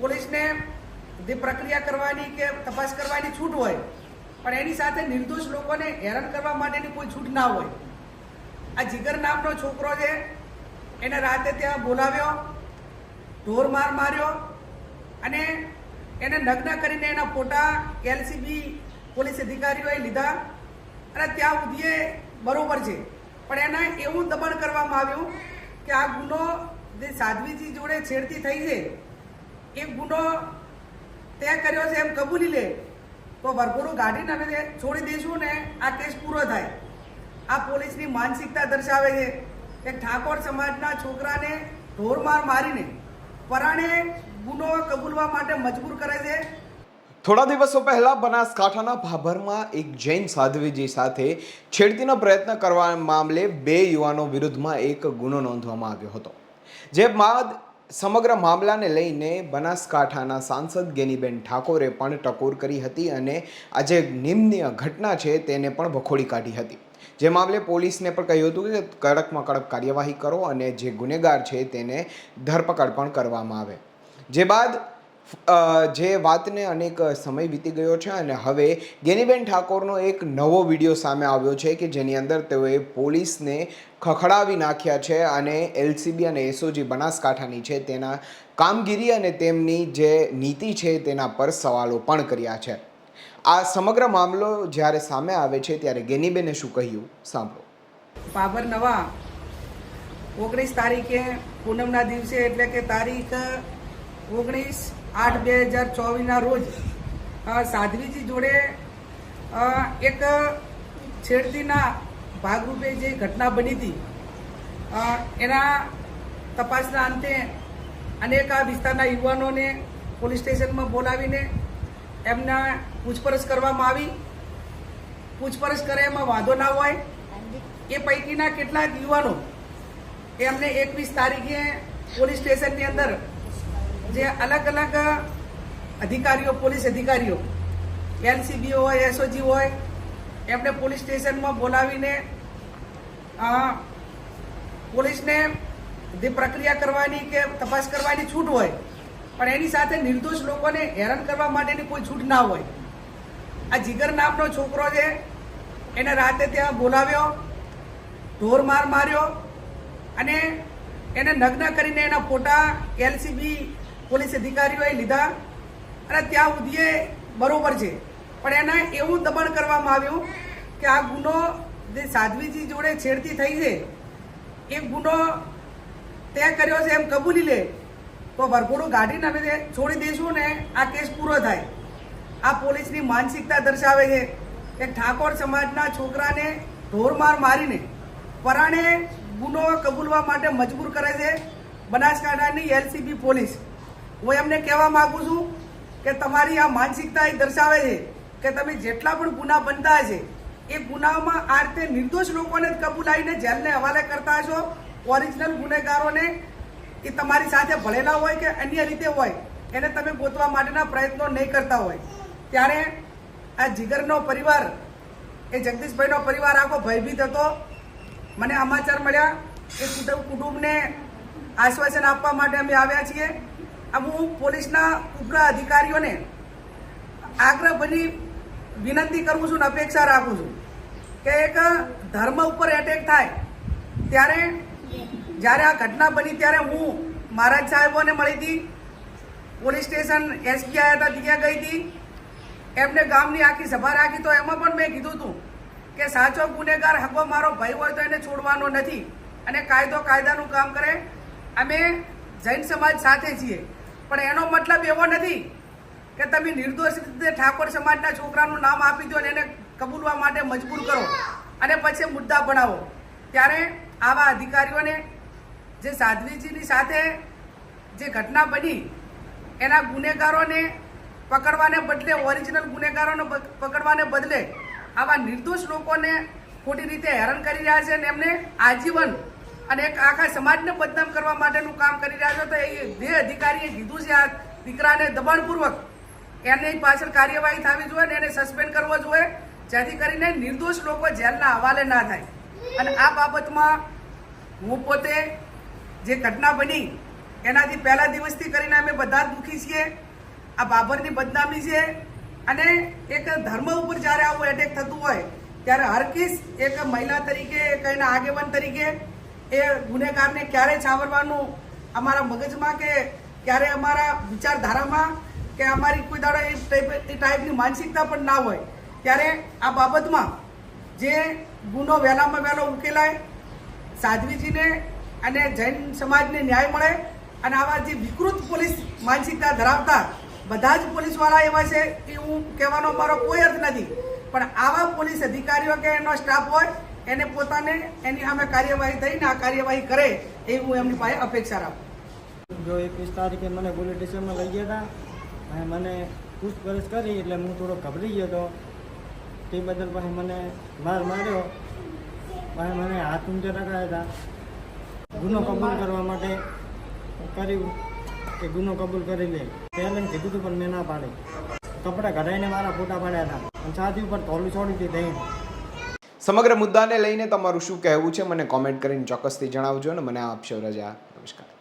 પોલીસને જે પ્રક્રિયા કરવાની કે તપાસ કરવાની છૂટ હોય, પણ એની સાથે નિર્દોષ લોકોને હેરાન કરવા માટેની કોઈ છૂટ ના હોય. આ જીગર નામનો છોકરો છે, એને રાતે ત્યાં બોલાવ્યો, ઢોર માર માર્યો અને એને નગ્ન કરીને એના ફોટા એલસીબી પોલીસ અધિકારીઓએ લીધા અને ત્યાં સુધી બરોબર છે. પણ એને એવું દબાણ કરવામાં આવ્યું કે આ ગુનો જે સાધ્વીજી જોડે છેડતી થઈ છે એ ગુનો તે કર્યો છે એમ કબૂલી લે, તો વરઘોડું ગાડીને અમે છોડી દઈશું ને આ કેસ પૂરો થાય. આ પોલીસની માનસિકતા દર્શાવે છે કે ઠાકોર સમાજના છોકરાને ઢોરમાર મારીને પરાણે ગુનો કબૂલવા માટે મજબૂર કરે છે. થોડા દિવસો પહેલા બનાસકાંઠાના ભાભરમાં એક જૈન સાધ્વીજી સાથે છેડતીનો પ્રયત્ન કરવા મામલે બે યુવાનો વિરુદ્ધમાં એક ગુનો નોંધવામાં આવ્યો હતો. જે બાદ સમગ્ર મામલાને લઈને બનાસકાંઠાના સાંસદ ગેનીબેન ઠાકોરે પણ ટકોર કરી હતી અને આ જે નિમ્નીય ઘટના છે તેને પણ વખોડી કાઢી હતી. જે મામલે પોલીસને પણ કહ્યું હતું કે કડકમાં કડક કાર્યવાહી કરો અને જે ગુનેગાર છે તેને ધરપકડ પણ કરવામાં આવે. જે બાદ જે વાતને અનેક સમય વીતી ગયો છે અને હવે ગેનીબેન ઠાકોરનો એક નવો વીડિયો સામે આવ્યો છે કે જેની અંદર તેઓએ પોલીસને ખખડાવી નાખ્યા છે અને એલસીબી અને એસઓજી બનાસકાંઠાની છે તેના કામગીરી અને તેમની જે નીતિ છે તેના પર સવાલો પણ કર્યા છે. આ સમગ્ર મામલો જ્યારે સામે આવે છે ત્યારે ગેનીબેને શું કહ્યું? સાંભળો. બાબર નવા ઓગણીસ તારીખે પૂનમના દિવસે એટલે કે તારીખ ઓગણીસ આઠ બે હજાર ચોવીસના રોજ સાધ્વીજી જોડે એક છેડતીના ભાગરૂપે જે ઘટના બની હતી એના તપાસના અંતે અનેક આ વિસ્તારના યુવાનોને પોલીસ સ્ટેશનમાં બોલાવીને એમના પૂછપરછ કરવામાં આવી. પૂછપરછ કરે, એમાં વાંધો ના હોય. એ પૈકીના કેટલાક યુવાનો એમને એકવીસ તારીખે પોલીસ સ્ટેશનની અંદર જે અલગ અલગ અધિકારીઓ, પોલીસ અધિકારીઓ એલસીબી હોય, એસઓજી હોય, એમને પોલીસ સ્ટેશનમાં બોલાવીને પોલીસને જે પ્રક્રિયા કરવાની કે તપાસ કરવાની છૂટ હોય, પણ એની સાથે નિર્દોષ લોકોને હેરાન કરવા માટેની કોઈ છૂટ ના હોય. આ જીગર નામનો છોકરો છે, એને રાતે ત્યાં બોલાવ્યો, ઢોર માર માર્યો અને એને નગ્ન કરીને એના ફોટા એલસીબી પોલીસ અધિકારીઓએ લીધા અને ત્યાં સુધી બરોબર છે. પણ એને એવું દબાણ કરવામાં આવ્યું કે આ ગુનો જે સાધ્વીજી જોડે છેડતી થઈ છે, એ ગુનો તે કર્યો છે એમ કબૂલી લે. તો વરઘોડું ગાડીને અમે છોડી દઈશું ને આ કેસ પૂરો થાય. આ પોલીસની માનસિકતા દર્શાવે છે કે ઠાકોર સમાજના છોકરાને ઢોરમાર મારીને પરાણે ગુનો કબૂલવા માટે મજબૂર કરે છે. બનાસકાંઠાની એલસીબી પોલીસ. હું એમને કહેવા માંગુ છું કે તમારી આ માનસિકતા એ દર્શાવે છે કે તમે જેટલા પણ ગુના બનતા છે, એ ગુનામાં આ રીતે નિર્દોષ લોકોને જ કબૂલાઈને જેલને હવાલે કરતા છો ઓરિજિનલ ગુનેગારોને એ તમારી સાથે ભળેલા હોય કે અન્ય રીતે હોય, એને તમે ગોતવા માટેના પ્રયત્નો નહીં કરતા હોય. ત્યારે આ જીગરનો પરિવાર, એ જગદીશભાઈનો પરિવાર આખો ભયભીત હતો. મને સમાચાર મળ્યા એ કુટુંબ કુટુંબને આશ્વાસન આપવા માટે અમે આવ્યા છીએ. હું પોલીસના ઉગ્ર અધિકારીઓને આગ્રહ બની વિનંતી કરું છું ને અપેક્ષા રાખું છું કે એક ધર્મ ઉપર એટેક થાય, ત્યારે જ્યારે આ ઘટના બની ત્યારે હું મહારાજ સાહેબોને મળી હતી, પોલીસ સ્ટેશન એસપી આવ્યા હતા, ત્યાં ગઈ હતી. એમને ગામની આખી સભા રાખી, તો એમાં પણ મેં કીધું હતું કે સાચો ગુનેગાર હકો મારો ભાઈ હોય તો એને છોડવાનો નથી અને કાયદો કાયદાનું કામ કરે. અમે જૈન સમાજ સાથે છીએ. પણ એનો મતલબ એવો નથી કે તમે નિર્દોષ રીતે ઠાકોર સમાજના છોકરાનું નામ આપી દો અને એને કબૂલવા માટે મજબૂર કરો અને પછી મુદ્દા બનાવો ત્યારે આવા અધિકારીઓને જે સાધ્વીજીની સાથે જે ઘટના બની, એના ગુનેગારોને પકડવાને બદલે, ઓરિજિનલ ગુનેગારોને પકડવાને બદલે આવા નિર્દોષ લોકોને ખોટી રીતે હેરાન કરી રહ્યા છે અને એમને આજીવન અને આખા સમાજને બદનામ કરવા માટેનું કામ કરી રહ્યા છો, તો એ જે અધિકારીએ કીધું છે આ દીકરાને દબાણપૂર્વક એની પાછળ કાર્યવાહી થવી જોઈએ અને એને સસ્પેન્ડ કરવો જોઈએ, જેથી કરીને નિર્દોષ લોકો જેલના હવાલે ના થાય. અને આ બાબતમાં હું પોતે જે ઘટના બની, એનાથી પહેલા દિવસથી કરીને અમે બધા દુઃખી છીએ. આ બાબરની બદનામી છે અને એક ધર્મ ઉપર જ્યારે આવું એટેક થતું હોય, ત્યારે હરકીસ એક મહિલા તરીકે, એક એના આગેવાન તરીકે એ ગુનેગારને ક્યારે છાવરવાનું અમારા મગજમાં કે ક્યારે અમારા વિચારધારામાં કે અમારી કોઈ દાડો એ ટાઈપ એ ટાઈપની માનસિકતા પણ ના હોય. ત્યારે આ બાબતમાં જે ગુનો વહેલામાં વહેલો ઉકેલાય, સાધ્વીજીને અને જૈન સમાજને ન્યાય મળે અને આવા જે વિકૃત પોલીસ માનસિકતા ધરાવતા બધા જ પોલીસવાળા એવા છે, એ હું કહેવાનો મારો કોઈ અર્થ નથી. પણ આવા પોલીસ અધિકારીઓ કે એનો સ્ટાફ હોય એને પોતાને એની સામે કાર્યવાહી થઈને આ કાર્યવાહી કરે એ હું એમની પાસે અપેક્ષા રાખું જો એકવીસ તારીખે મને પોલીસ સ્ટેશનમાં લઈ ગયા હતા અને મને પૂછપરછ કરી એટલે હું થોડો ગભરી ગયો હતો. તે બદલ પછી મને માર માર્યો. પછી મને હાથ ઊંચે રખાયા હતા. ગુનો કબૂલ કરવા માટે કર્યું કે ગુનો કબૂલ કરી લે. પહેલાં કીધું હતું પણ મેં ના પાડી. કપડાં કઢાઈને મારા ફોટા પાડ્યા હતા. અને છાતી ઉપર તોલું છોડી હતી. દહીં સમગ્ર મુદ્દાને લઈને તમારું શું કહેવું છે? મને કોમેન્ટ કરીને ચોક્કસથી જણાવજો અને મને આપશો રજા નમસ્કાર.